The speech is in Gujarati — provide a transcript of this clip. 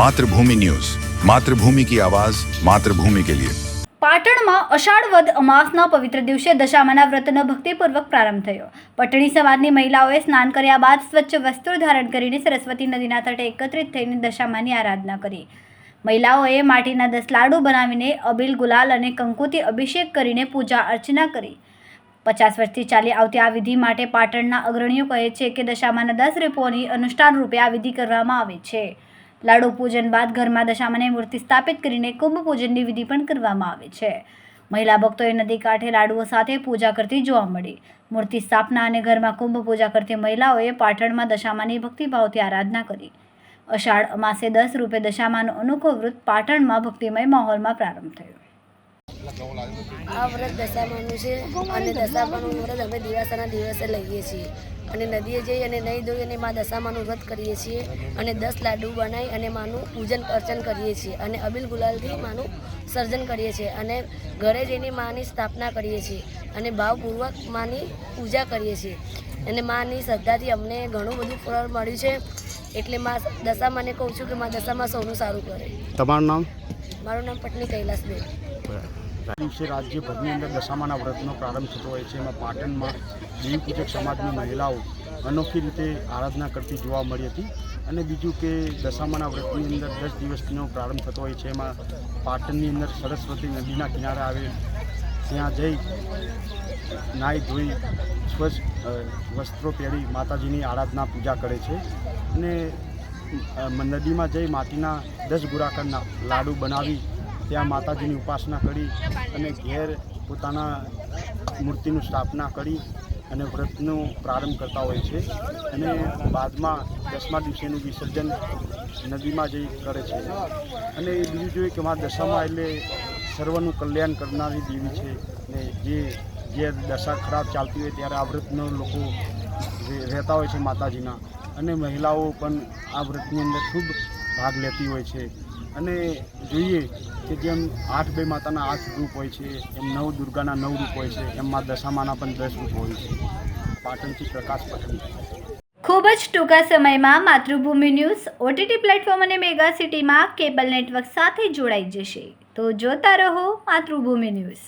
માતૃભૂમિ ન્યૂઝ. માતૃભૂમિ કી આવાજ, માતૃભૂમિ કે લિયે. પાટણમાં અષાઢ વદ અમાસના પવિત્ર દિવસે દશામાના વ્રતનો ભક્તિપૂર્વક પ્રારંભ થયો. પટણી સમાજની મહિલાઓએ સ્નાન કર્યા બાદ સ્વચ્છ વસ્ત્રો ધારણ કરીને સરસ્વતી નદીના તટે એકત્રિત થઈને દશામાની આરાધના કરી. મહિલાઓએ માટીના દસ લાડુ બનાવીને અબિલ ગુલાલ અને કંકુથી અભિષેક કરીને પૂજા અર્ચના કરી. પચાસ વર્ષથી ચાલી આવતી આ વિધિ માટે પાટણના અગ્રણીઓ કહે છે કે દશામાના દસ રૂપોની અનુષ્ઠાન રૂપે આ વિધિ કરવામાં આવે છે. લાડુ પૂજન બાદ ઘરમાં દશામાની મૂર્તિ સ્થાપિત કરીને કુંભ પૂજનની વિધિ પણ કરવામાં આવે છે. મહિલા ભક્તોએ નદી કાંઠે લાડુઓ સાથે પૂજા કરતી જોવા મળી. મૂર્તિ સ્થાપના અને ઘરમાં કુંભ પૂજા કરતી મહિલાઓએ પાટણમાં દશામાની ભક્તિભાવથી આરાધના કરી. અષાઢ અમાસે દસ રૂપે દશામાનો અનોખો વ્રત પાટણમાં ભક્તિમય માહોલમાં પ્રારંભ થયો. આ વ્રત દશામાનું છે અને દશામાનું વ્રત અમે દિવાસાના દિવસે લઈએ છીએ. અને નદીએ જઈ અને નહીં ધોઈ અને મા દશામાનું વ્રત કરીએ છીએ અને દસ લાડુ બનાવી અને માનું પૂજન અર્ચન કરીએ છીએ અને અબિલ ગુલાલથી માનું સર્જન કરીએ છીએ અને ઘરે જઈને માની સ્થાપના કરીએ છીએ અને ભાવપૂર્વક માની પૂજા કરીએ છીએ. અને માની શ્રદ્ધાથી અમને ઘણું બધું ફળ મળ્યું છે. એટલે મા દશામાને કહું છું કે મા દશામાં સૌનું સારું કરે. તમારું નામ? મારું નામ પટની કૈલાસબેન. દિવસે રાજ્યભરની અંદર દશામાના વ્રતનો પ્રારંભ થતો હોય છે. એમાં પાટણમાં દેવી પૂજક સમાજની મહિલાઓ અનોખી રીતે આરાધના કરતી જોવા મળી હતી. અને બીજું કે દશામાના વ્રતની અંદર દસ દિવસનો પ્રારંભ થતો હોય છે. એમાં પાટણની અંદર સરસ્વતી નદીના કિનારે આવે ત્યાં જઈ નાહી ધોઈ સ્વચ્છ વસ્ત્રો પહેરી માતાજીની આરાધના પૂજા કરે છે. અને નદીમાં જઈ માટીના દસ ગુરાકરના લાડુ બનાવી ત્યાં માતાજીની ઉપાસના કરી અને ઘેર પોતાના મૂર્તિનું સ્થાપના કરી અને વ્રતનો પ્રારંભ કરતા હોય છે અને બાદમાં દસમા દિવસેનું વિસર્જન નદીમાં જઈ કરે છે. અને એ બીજું જોઈએ કે મારા દશામાં એટલે સર્વનું કલ્યાણ કરનારી દેવી છે ને જે જે દશા ખરાબ ચાલતી હોય ત્યારે આ વ્રતનો લોકો રહે- રહેતા હોય છે માતાજીના. અને મહિલાઓ પણ આ વ્રતની અંદર ખૂબ ભાગ લેતી હોય છે. અને જોઈએ કે જેમ આઠ બે માતાના આઠ રૂપ હોય છે, એમ નવ દુર્ગાના નવ રૂપ હોય છે, એમ મા દશામાના પણ દસ રૂપ હોય છે. પાટણથી પ્રકાશ પટેલ ખૂબ જ ટૂંકા સમયમાં માતૃભૂમિ ન્યૂઝ ઓટીટી પ્લેટફોર્મ અને મેગા સિટીમાં કેબલ નેટવર્ક સાથે જોડાઈ જશે. તો જોતા રહો માતૃભૂમિ ન્યૂઝ.